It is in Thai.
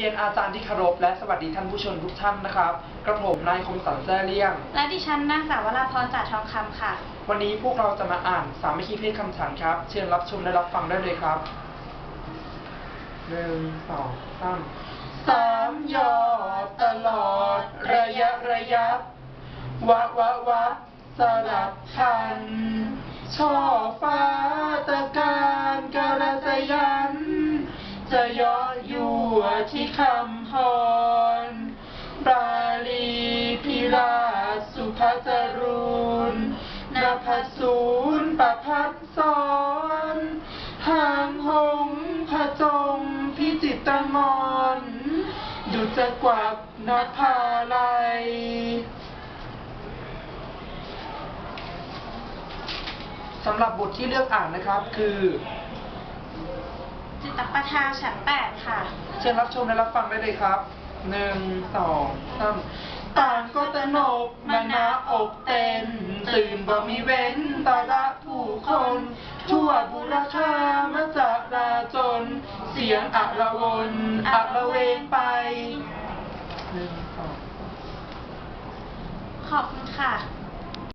รียนอาจารย์ที่เคารพและสวัสดีท่านผู้ชมทุกท่านนะครับ กระผมนายคมสันแซ่เลี่ยง และดิฉันนางสาววราพรจ่าทองคำค่ะ วันนี้พวกเราจะมาอ่านสามัคคีเพศคำฉันครับ เชิญรับชมและรับฟังได้เลยครับหนึ่งสองสามสามยอดตลอด ระยะระยะวะวะวะสลับพันช่อฟ้าตะการกาลสยันจะเยอด ยั่วที่คำพร บาลีพิราสุภาจรูนนภสูนประพัดสอนหางหงผจงพิจิตรมอนดุจกวักนภาลัยสำหรับบทที่เลือกอ่านนะครับคือ จิตรประทาฉันแปดค่ะ เชิญรับชมและรับฟังได้เลยครับหนึ่งสองสามต่างก็ตระหนกมานะอกเต้น ตื่นบ่มีเว้นตาละผู้คน ทั่วบุรคามาจากราจน เสียงอะละวนอะละเวงไปหนึ่งสองขอบคุณค่ะ